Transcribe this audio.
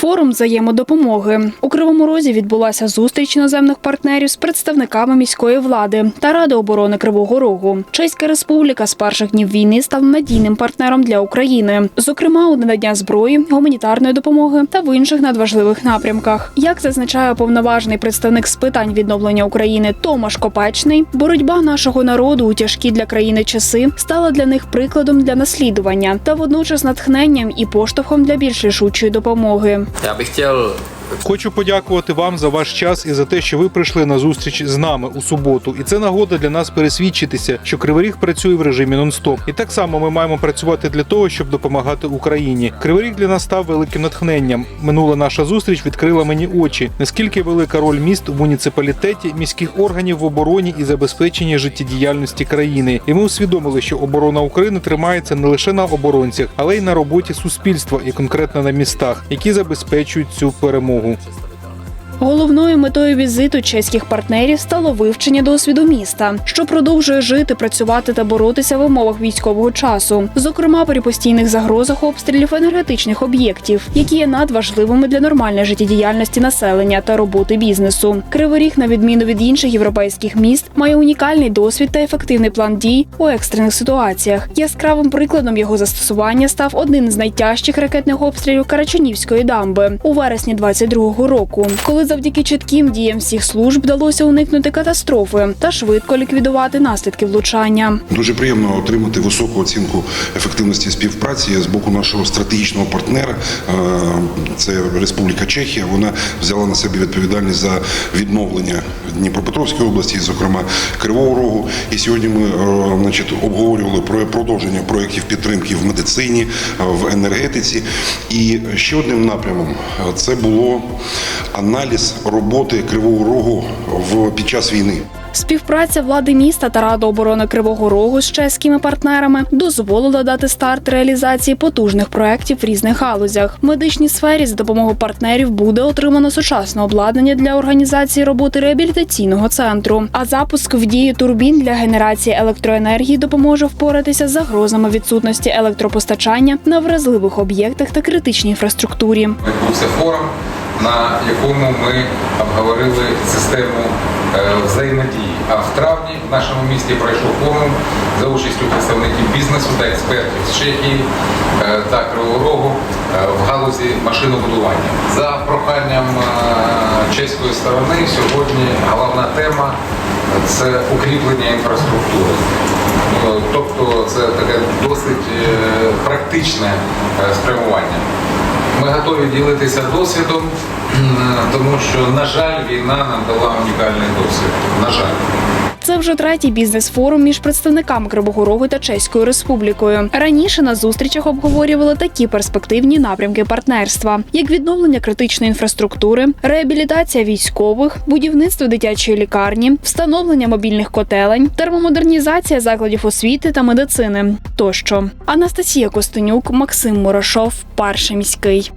Форум взаємодопомоги у Кривому Розі відбулася зустріч іноземних партнерів з представниками міської влади та Ради оборони Кривого Рогу. Чеська республіка з перших днів війни стала надійним партнером для України, зокрема у надання зброї, гуманітарної допомоги та в інших надважливих напрямках. Як зазначає повноважний представник з питань відновлення України Томаш Копечний, боротьба нашого народу у тяжкі для країни часи стала для них прикладом для наслідування та водночас натхненням і поштовхом для більш рішучої допомоги. Já bych chtěl Хочу подякувати вам за ваш час і за те, що ви прийшли на зустріч з нами у суботу. І це нагода для нас пересвідчитися, що Кривий Ріг працює в режимі нон-стоп. І так само ми маємо працювати для того, щоб допомагати Україні. Кривий Ріг для нас став великим натхненням. Минула наша зустріч відкрила мені очі. Наскільки велика роль міст у муніципалітеті, міських органів в обороні і забезпеченні життєдіяльності країни. І ми усвідомили, що оборона України тримається не лише на оборонцях, але й на роботі суспільства і конкретно на містах, які забезпечують цю перемогу. Дякую. Головною метою візиту чеських партнерів стало вивчення досвіду міста, що продовжує жити, працювати та боротися в умовах військового часу, зокрема при постійних загрозах обстрілів енергетичних об'єктів, які є надважливими для нормальної життєдіяльності населення та роботи бізнесу. Кривий Ріг, на відміну від інших європейських міст, має унікальний досвід та ефективний план дій у екстрених ситуаціях. Яскравим прикладом його застосування став один з найтяжчих ракетних обстрілів Карачунівської дамби у вересні 22-го року, коли завдяки чітким діям всіх служб вдалося уникнути катастрофи та швидко ліквідувати наслідки влучання. Дуже приємно отримати високу оцінку ефективності співпраці з боку нашого стратегічного партнера. Е, Це Республіка Чехія. Вона взяла на себе відповідальність за відновлення Дніпропетровської області, зокрема Кривого Рогу. І сьогодні ми е, значить, обговорювали про продовження проєктів підтримки в медицині, е, в енергетиці. І ще одним напрямом це було аналіз роботи Кривого Рогу в під час війни. Співпраця влади міста та Ради оборони Кривого Рогу з чеськими партнерами дозволила дати старт реалізації потужних проєктів в різних галузях. В медичній сфері за допомогою партнерів буде отримано сучасне обладнання для організації роботи реабілітаційного центру. А запуск в дії турбін для генерації електроенергії допоможе впоратися з загрозами відсутності електропостачання на вразливих об'єктах та критичній інфраструктурі. відбувся форум, на якому ми обговорили систему е, взаємодії. А в травні в нашому місті пройшов форум за участю представників бізнесу та експертів з Чехії е, та Кривого Рогу е, в галузі машинобудування. За проханням чеської сторони сьогодні головна тема це укріплення інфраструктури. Ну, Тобто це таке досить практичне спрямування. Ми готові ділитися досвідом, тому що, на жаль, війна нам дала унікальний досвід. На жаль. Це вже третій бізнес-форум між представниками Кривого Рогу та Чеською Республікою. Раніше на зустрічах обговорювали такі перспективні напрямки партнерства, як відновлення критичної інфраструктури, реабілітація військових, будівництво дитячої лікарні, встановлення мобільних котелень, термомодернізація закладів освіти та медицини тощо. Анастасія Костенюк, Максим Морошов, Перший міський.